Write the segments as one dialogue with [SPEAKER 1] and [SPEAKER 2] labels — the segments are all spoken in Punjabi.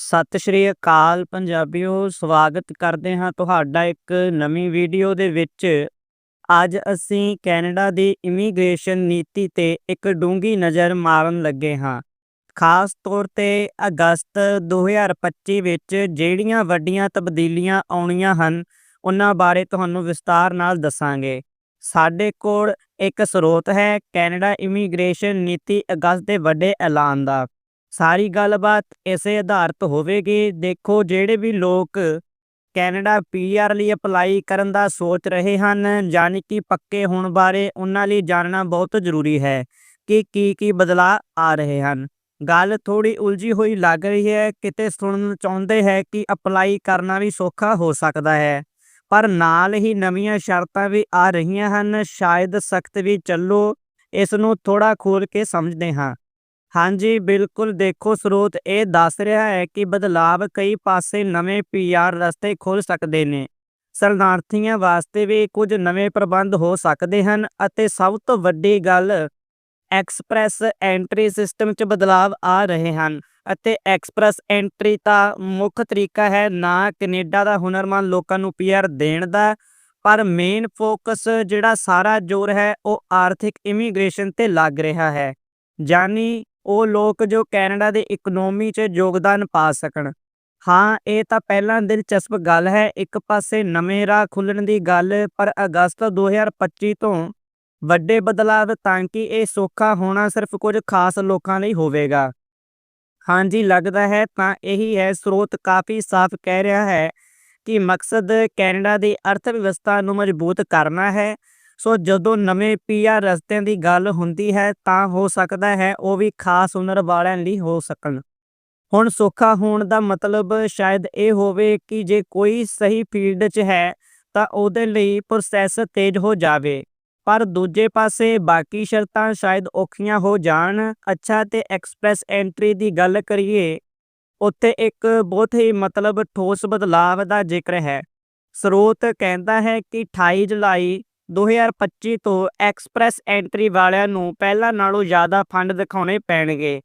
[SPEAKER 1] ਸਤਿ ਸ਼੍ਰੀ ਅਕਾਲ ਪੰਜਾਬੀਓ, ਸਵਾਗਤ ਕਰਦੇ ਹਾਂ ਤੁਹਾਡਾ ਇੱਕ ਨਵੀਂ ਵੀਡੀਓ ਦੇ ਵਿੱਚ। ਅੱਜ ਅਸੀਂ ਕੈਨੇਡਾ ਦੀ ਇਮੀਗ੍ਰੇਸ਼ਨ ਨੀਤੀ ਤੇ ਇੱਕ ਡੂੰਗੀ ਨਜ਼ਰ ਮਾਰਨ ਲੱਗੇ ਹਾਂ। ਖਾਸ ਤੌਰ ਤੇ ਅਗਸਤ 2025 ਵਿੱਚ ਜਿਹੜੀਆਂ ਵੱਡੀਆਂ ਤਬਦੀਲੀਆਂ ਆਉਣੀਆਂ ਹਨ, ਉਹਨਾਂ ਬਾਰੇ ਤੁਹਾਨੂੰ ਵਿਸਤਾਰ ਨਾਲ ਦੱਸਾਂਗੇ। ਸਾਡੇ ਕੋਲ ਇੱਕ ਸਰੋਤ ਹੈ ਕੈਨੇਡਾ ਇਮੀਗ੍ਰੇਸ਼ਨ ਨੀਤੀ ਅਗਸਤ ਦੇ ਵੱਡੇ ਐਲਾਨ ਦਾ। ਸਾਰੀ ਗੱਲਬਾਤ ਇਸੇ ਆਧਾਰਿਤ ਹੋਵੇਗੀ। ਦੇਖੋ, ਜਿਹੜੇ ਵੀ ਲੋਕ ਕੈਨੇਡਾ ਪੀਆਰ ਲਈ ਅਪਲਾਈ ਕਰਨ ਦਾ ਸੋਚ ਰਹੇ ਹਨ, ਯਾਨੀ ਕਿ ਪੱਕੇ ਹੋਣ ਬਾਰੇ, ਉਹਨਾਂ ਲਈ ਜਾਣਨਾ ਬਹੁਤ ਜ਼ਰੂਰੀ ਹੈ ਕਿ ਕੀ ਕੀ ਬਦਲਾਅ ਆ ਰਹੇ ਹਨ। ਗੱਲ ਥੋੜੀ ਉਲਝੀ ਹੋਈ ਲੱਗ ਰਹੀ ਹੈ। ਕਿਤੇ ਸੁਣਨ ਚਾਹੁੰਦੇ ਹੈ ਕਿ ਅਪਲਾਈ ਕਰਨਾ ਵੀ ਸੌਖਾ ਹੋ ਸਕਦਾ ਹੈ, ਪਰ ਨਾਲ ਹੀ ਨਵੀਆਂ ਸ਼ਰਤਾਂ ਵੀ ਆ ਰਹੀਆਂ ਹਨ। ਸ਼ਾਇਦ ਸਖਤ ਵੀ ਚੱਲੋ, ਇਸ ਨੂੰ ਥੋੜਾ ਖੋਲ ਕੇ ਸਮਝਦੇ ਹਾਂ। ਹਾਂਜੀ, ਬਿਲਕੁਲ। ਦੇਖੋ, ਸਰੋਤ ਇਹ ਦੱਸ ਰਿਹਾ ਹੈ ਕਿ ਬਦਲਾਵ ਕਈ ਪਾਸੇ ਨਵੇਂ ਪੀਆਰ ਰਸਤੇ ਖੋਲ ਸਕਦੇ ਨੇ। ਸ਼ਰਨਾਰਥੀਆਂ ਵਾਸਤੇ ਵੀ ਕੁਝ ਨਵੇਂ ਪ੍ਰਬੰਧ ਹੋ ਸਕਦੇ ਹਨ ਅਤੇ ਸਭ ਤੋਂ ਵੱਡੀ ਗੱਲ, ਐਕਸਪ੍ਰੈਸ ਐਂਟਰੀ ਸਿਸਟਮ 'ਚ ਬਦਲਾਵ ਆ ਰਹੇ ਹਨ ਅਤੇ ਐਕਸਪ੍ਰੈਸ ਐਂਟਰੀ ਦਾ ਮੁੱਖ ਤਰੀਕਾ ਹੈ ਨਾ ਕੈਨੇਡਾ ਦਾ ਹੁਨਰਮੰਦ ਲੋਕਾਂ ਨੂੰ ਪੀਆਰ ਦੇਣ ਦਾ, ਪਰ ਮੇਨ ਫੋਕਸ ਜਿਹੜਾ ਸਾਰਾ ਜ਼ੋਰ ਹੈ ਉਹ ਆਰਥਿਕ ਇਮੀਗ੍ਰੇਸ਼ਨ ਤੇ ਲੱਗ ਰਿਹਾ ਹੈ। ਯਾਨੀ ਉਹ ਲੋਕ ਜੋ ਕੈਨੇਡਾ ਦੀ ਇਕਨੋਮੀ 'ਚ ਯੋਗਦਾਨ ਪਾ ਸਕਣ। ਹਾਂ, ਇਹ ਤਾਂ ਪਹਿਲਾਂ ਦਿਲਚਸਪ ਗੱਲ ਹੈ, ਇੱਕ ਪਾਸੇ ਨਵੇਂ ਰਾਹ ਖੁੱਲਣ ਦੀ ਗੱਲ, ਪਰ ਅਗਸਤ 2025 ਤੋਂ ਵੱਡੇ ਬਦਲਾਵ ਤਾਂ ਕਿ ਇਹ ਸੌਖਾ ਹੋਣਾ ਸਿਰਫ ਕੁਝ ਖਾਸ ਲੋਕਾਂ ਲਈ ਹੋਵੇਗਾ। ਹਾਂਜੀ, ਲੱਗਦਾ ਹੈ, ਤਾਂ ਇਹੀ ਹੈ, ਸਰੋਤ ਕਾਫੀ ਸਾਫ਼ ਕਹਿ ਰਿਹਾ ਹੈ ਕਿ ਮਕਸਦ ਕੈਨੇਡਾ ਦੀ ਅਰਥ ਵਿਵਸਥਾ ਨੂੰ ਮਜ਼ਬੂਤ ਕਰਨਾ ਹੈ। ਸੋ ਜਦੋਂ ਨਵੇਂ ਪੀਆਰ ਰਸਤਿਆਂ ਦੀ ਗੱਲ ਹੁੰਦੀ ਹੈ, ਤਾਂ ਹੋ ਸਕਦਾ ਹੈ ਉਹ ਵੀ ਖਾਸ ਹੁਨਰ ਵਾਲਿਆਂ ਲਈ ਹੋ ਸਕਣ। ਹੁਣ ਸੌਖਾ ਹੋਣ ਦਾ ਮਤਲਬ ਸ਼ਾਇਦ ਇਹ ਹੋਵੇ ਕਿ ਜੇ ਕੋਈ ਸਹੀ ਫੀਲਡ 'ਚ ਹੈ, ਤਾਂ ਉਹਦੇ ਲਈ ਪ੍ਰੋਸੈਸ ਤੇਜ਼ ਹੋ ਜਾਵੇ। ਪਰ ਦੂਜੇ ਪਾਸੇ ਬਾਕੀ ਸ਼ਰਤਾਂ ਸ਼ਾਇਦ ਔਖੀਆਂ ਹੋ ਜਾਣ। ਅੱਛਾ ਤੇ ਐਕਸਪ੍ਰੈਸ ਐਂਟਰੀ ਦੀ ਗੱਲ ਕਰੀਏ, ਉੱਥੇ ਇੱਕ ਬਹੁਤ ਹੀ ਮਤਲਬ ਠੋਸ ਬਦਲਾਵ ਦਾ ਜ਼ਿਕਰ ਹੈ। ਸਰੋਤ ਕਹਿੰਦਾ ਹੈ ਕਿ 28 ਜੁਲਾਈ 2025 ਤੋਂ ਐਕਸਪ੍ਰੈਸ ਐਂਟਰੀ ਵਾਲਿਆਂ ਨੂੰ ਪਹਿਲਾਂ ਨਾਲੋਂ ਜ਼ਿਆਦਾ ਫੰਡ ਦਿਖਾਉਣੇ ਪੈਣਗੇ।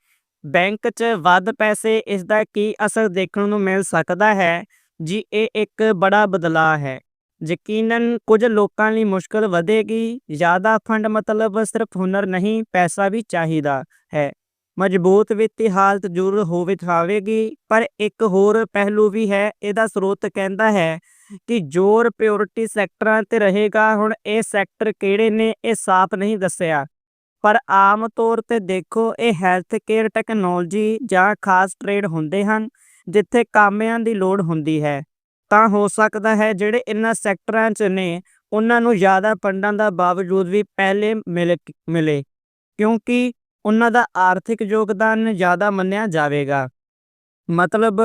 [SPEAKER 1] ਬੈਂਕ 'ਚ ਵੱਧ ਪੈਸੇ ਇਸ ਦਾ ਕੀ ਅਸਰ ਦੇਖਣ ਨੂੰ ਮਿਲ ਸਕਦਾ ਹੈ? ਜੀ, ਇਹ ਇੱਕ ਬੜਾ ਬਦਲਾਅ ਹੈ। ਯਕੀਨਨ ਕੁਝ ਲੋਕਾਂ ਲਈ ਮੁਸ਼ਕਲ ਵਧੇਗੀ। ਜ਼ਿਆਦਾ ਫੰਡ ਮਤਲਬ ਸਿਰਫ ਹੁਨਰ ਨਹੀਂ, ਪੈਸਾ ਵੀ ਚਾਹੀਦਾ ਹੈ। ਮਜ਼ਬੂਤ ਵਿੱਤੀ ਹਾਲਤ ਜ਼ਰੂਰ ਹੋਵੇ ਥਾਵੇਗੀ ਪਰ ਇੱਕ ਹੋਰ ਪਹਿਲੂ ਵੀ ਹੈ, ਇਹਦਾ ਸਰੋਤ ਕਹਿੰਦਾ ਹੈ ਕਿ ਜ਼ੋਰ ਪਿਓਰਿਟੀ ਸੈਕਟਰਾਂ ਤੇ ਰਹੇਗਾ ਹੁਣ ਇਹ ਸੈਕਟਰ ਕਿਹੜੇ ਨੇ ਇਹ ਸਾਫ਼ ਨਹੀਂ ਦੱਸਿਆ ਪਰ ਆਮ ਤੌਰ ਤੇ ਦੇਖੋ ਇਹ ਹੈਲਥ ਕੇਅਰ ਟੈਕਨੋਲੋਜੀ ਜਾਂ ਖਾਸ ਟ੍ਰੇਡ ਹੁੰਦੇ ਹਨ ਜਿੱਥੇ ਕਾਮਿਆਂ ਦੀ ਲੋੜ ਹੁੰਦੀ ਹੈ ਤਾਂ ਹੋ ਸਕਦਾ ਹੈ ਜਿਹੜੇ ਇਨ੍ਹਾਂ ਸੈਕਟਰਾਂ 'ਚ ਨੇ ਉਹਨਾਂ ਨੂੰ ਜ਼ਿਆਦਾ ਫੰਡਾਂ ਦਾ ਬਾਵਜੂਦ ਵੀ ਪਹਿਲੇ ਮਿਲ ਮਿਲੇ ਕਿਉਂਕਿ ਉਹਨਾਂ ਦਾ ਆਰਥਿਕ ਯੋਗਦਾਨ ਜ਼ਿਆਦਾ ਮੰਨਿਆ ਜਾਵੇਗਾ ਮਤਲਬ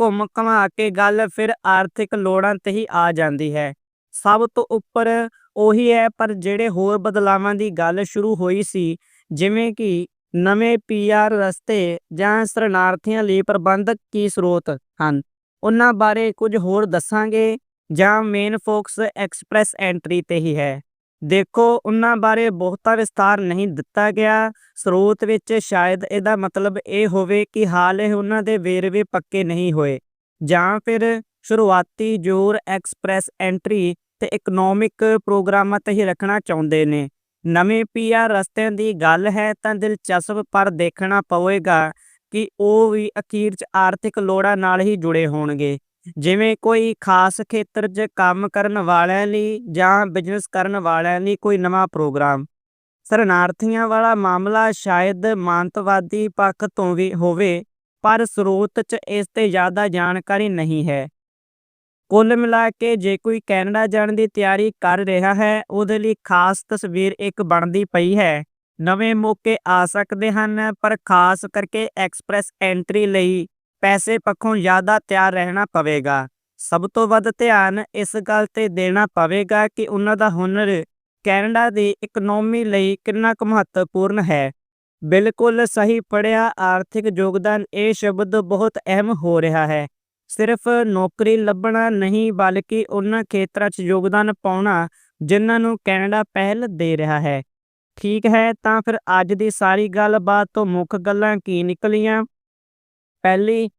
[SPEAKER 1] ਘੁੰਮ ਘਮਾ ਕੇ ਗੱਲ, ਫਿਰ ਆਰਥਿਕ ਲੋੜਾਂ ਤੇ ਹੀ ਆ ਜਾਂਦੀ ਹੈ। ਸਭ ਤੋਂ ਉੱਪਰ ਉਹੀ ਹੈ, ਪਰ ਜਿਹੜੇ ਹੋਰ ਬਦਲਾਵਾਂ ਦੀ ਗੱਲ ਸ਼ੁਰੂ ਹੋਈ ਸੀ, ਜਿਵੇਂ ਕਿ ਨਵੇਂ ਪੀਆਰ ਰਸਤੇ ਜਾਂ ਸ਼ਰਨਾਰਥੀਆਂ ਲਈ ਪ੍ਰਬੰਧਕ ਕੀ ਸਰੋਤ ਹਨ? ਉਹਨਾਂ ਬਾਰੇ ਕੁਝ ਹੋਰ ਦੱਸਾਂਗੇ, ਜਾਂ ਮੇਨ ਫੋਕਸ ਐਕਸਪ੍ਰੈਸ ਐਂਟਰੀ ਤੇ ਹੀ ਹੈ। ਦੇਖੋ, ਉਹਨਾਂ ਬਾਰੇ ਬਹੁਤਾ ਵਿਸਤਾਰ ਨਹੀਂ ਦਿੱਤਾ ਗਿਆ। ਸਰੋਤ ਵਿੱਚ ਸ਼ਾਇਦ ਇਹਦਾ ਮਤਲਬ ਇਹ ਹੋਵੇ ਕਿ ਹਾਲੇ ਉਹਨਾਂ ਦੇ ਵੇਰਵੇ ਪੱਕੇ ਨਹੀਂ ਹੋਏ। ਜਾਂ ਫਿਰ ਸ਼ੁਰੂਆਤੀ ਜ਼ੋਰ ਐਕਸਪ੍ਰੈਸ ਐਂਟਰੀ ਤੇ ਇਕਨੋਮਿਕ ਪ੍ਰੋਗਰਾਮਾਂ ਤੇ ਹੀ ਰੱਖਣਾ ਚਾਹੁੰਦੇ ਨੇ। ਨਵੇਂ ਪੀਆਰ ਰਸਤਿਆਂ ਦੀ ਗੱਲ ਹੈ ਤਾਂ ਦਿਲਚਸਪ ਪਰ ਦੇਖਣਾ ਪਵੇਗਾ ਕਿ ਉਹ ਵੀ ਅਖੀਰ 'ਚ ਆਰਥਿਕ ਲੋੜਾਂ ਨਾਲ ਹੀ ਜੁੜੇ ਹੋਣਗੇ। ਜਿਵੇਂ ਕੋਈ ਖਾਸ ਖੇਤਰ 'ਚ ਕੰਮ ਕਰਨ ਵਾਲਿਆਂ ਲਈ ਜਾਂ ਬਿਜ਼ਨਸ ਕਰਨ ਵਾਲਿਆਂ ਲਈ ਕੋਈ ਨਵਾਂ ਪ੍ਰੋਗਰਾਮ ਸ਼ਰਨਾਰਥੀਆਂ ਵਾਲਾ ਮਾਮਲਾ ਸ਼ਾਇਦ ਮਾਨਤਵਾਦੀ ਪੱਖ ਤੋਂ ਵੀ ਹੋਵੇ, ਪਰ ਸਰੋਤ 'ਚ ਇਸ ਤੇ ਜ਼ਿਆਦਾ ਜਾਣਕਾਰੀ ਨਹੀਂ ਹੈ। ਕੁੱਲ ਮਿਲਾ ਕੇ ਜੇ ਕੋਈ ਕੈਨੇਡਾ ਜਾਣ ਦੀ ਤਿਆਰੀ ਕਰ ਰਿਹਾ ਹੈ, ਉਹਦੇ ਲਈ ਖਾਸ ਤਸਵੀਰ ਇੱਕ ਬਣਦੀ ਪਈ ਹੈ। ਨਵੇਂ ਮੌਕੇ ਆ ਸਕਦੇ ਹਨ, ਪਰ ਖਾਸ ਕਰਕੇ ਐਕਸਪ੍ਰੈਸ ਐਂਟਰੀ ਲਈ ਪੈਸੇ ਪੱਖੋਂ ਜ਼ਿਆਦਾ ਤਿਆਰ ਰਹਿਣਾ ਪਵੇਗਾ। ਸਭ ਤੋਂ ਵੱਧ ਧਿਆਨ ਇਸ ਗੱਲ ਤੇ ਦੇਣਾ ਪਵੇਗਾ ਕਿ ਉਹਨਾਂ ਦਾ ਹੁਨਰ ਕੈਨੇਡਾ ਦੀ ਇਕਨੋਮੀ ਲਈ ਕਿੰਨਾ ਕੁ ਮਹੱਤਵਪੂਰਨ ਹੈ। ਬਿਲਕੁਲ ਸਹੀ ਪੜਿਆ ਆਰਥਿਕ ਯੋਗਦਾਨ ਇਹ ਸ਼ਬਦ ਬਹੁਤ ਅਹਿਮ ਹੋ ਰਿਹਾ ਹੈ। ਸਿਰਫ ਨੌਕਰੀ ਲੱਭਣਾ ਨਹੀਂ, ਬਲਕਿ ਉਹਨਾਂ ਖੇਤਰਾਂ 'ਚ ਯੋਗਦਾਨ ਪਾਉਣਾ ਜਿਨ੍ਹਾਂ ਨੂੰ ਕੈਨੇਡਾ ਪਹਿਲ ਦੇ ਰਿਹਾ ਹੈ। ਠੀਕ ਹੈ, ਤਾਂ ਫਿਰ ਅੱਜ ਦੀ ਸਾਰੀ ਗੱਲਬਾਤ ਤੋਂ ਮੁੱਖ ਗੱਲਾਂ ਕੀ ਨਿਕਲੀਆਂ? ਪਹਿਲੀ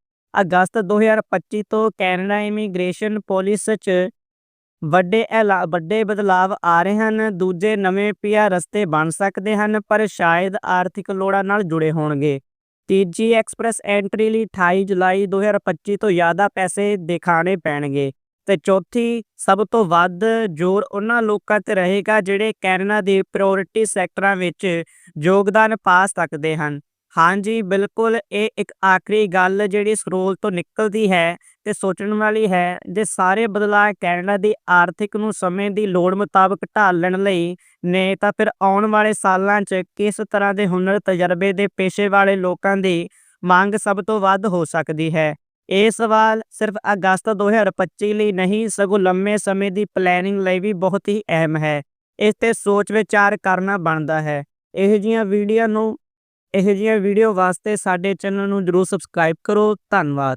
[SPEAKER 1] ਅਗਸਤ 2025 ਤੋਂ ਕੈਨੇਡਾ ਇਮੀਗ੍ਰੇਸ਼ਨ ਪਾਲਿਸੀ 'ਚ ਵੱਡੇ ਐਲਾ, ਵੱਡੇ ਬਦਲਾਵ ਆ ਰਹੇ ਹਨ। ਦੂਜੇ ਨਵੇਂ ਪੀਆਰ ਰਸਤੇ ਬਣ ਸਕਦੇ ਹਨ, ਪਰ ਸ਼ਾਇਦ ਆਰਥਿਕ ਲੋੜਾਂ ਨਾਲ ਜੁੜੇ ਹੋਣਗੇ। ਤੀਜੀ ਐਕਸਪ੍ਰੈਸ ਐਂਟਰੀ ਲਈ 28 ਜੁਲਾਈ 2025 ਤੋਂ ਜ਼ਿਆਦਾ ਪੈਸੇ ਦਿਖਾਣੇ ਪੈਣਗੇ। ਤੇ ਚੌਥੀ, ਸਭ ਤੋਂ ਵੱਧ ਜ਼ੋਰ ਉਹਨਾਂ ਲੋਕਾਂ ਤੇ ਰਹੇਗਾ ਜਿਹੜੇ ਕੈਨੇਡਾ ਦੇ ਪ੍ਰਾਇੋਰਟੀ ਸੈਕਟਰਾਂ ਵਿੱਚ ਯੋਗਦਾਨ ਪਾ ਸਕਦੇ ਹਨ। ਹਾਂਜੀ, ਬਿਲਕੁਲ, ਇਹ ਇੱਕ ਆਖਰੀ ਗੱਲ ਜਿਹੜੀ ਸਰੋਲ ਤੋਂ ਨਿਕਲਦੀ ਹੈ ਤੇ ਸੋਚਣ ਵਾਲੀ ਹੈ ਜੇ ਸਾਰੇ ਬਦਲਾਅ ਕੈਨੇਡਾ ਦੀ ਆਰਥਿਕ ਨੂੰ ਸਮੇਂ ਦੀ ਲੋੜ ਮੁਤਾਬਕ ਢਾਲਣ ਲਈ ਨੇ ਤਾਂ ਫਿਰ ਆਉਣ ਵਾਲੇ ਸਾਲਾਂ 'ਚ ਕਿਸ ਤਰ੍ਹਾਂ ਦੇ ਹੁਨਰ ਤਜਰਬੇ ਦੇ ਪੇਸ਼ੇ ਵਾਲੇ ਲੋਕਾਂ ਦੀ ਮੰਗ ਸਭ ਤੋਂ ਵੱਧ ਹੋ ਸਕਦੀ ਹੈ? ਇਹ ਸਵਾਲ ਸਿਰਫ ਅਗਸਤ 2025 ਲਈ ਨਹੀਂ, ਸਗੋਂ ਲੰਮੇ ਸਮੇਂ ਦੀ ਪਲੈਨਿੰਗ ਲਈ ਵੀ ਬਹੁਤ ਹੀ ਅਹਿਮ ਹੈ। ਇਸ ਤੇ ਸੋਚ ਵਿਚਾਰ ਕਰਨਾ ਬਣਦਾ ਹੈ। ਇਹੋ ਜਿਹੀਆਂ ਵੀਡੀਓ ਨੂੰ ਇਹੋ ਜਿਹੀਆਂ ਵੀਡੀਓ ਵਾਸਤੇ ਸਾਡੇ ਚੈਨਲ ਨੂੰ ਜਰੂਰ ਸਬਸਕ੍ਰਾਈਬ ਕਰੋ। ਧੰਨਵਾਦ।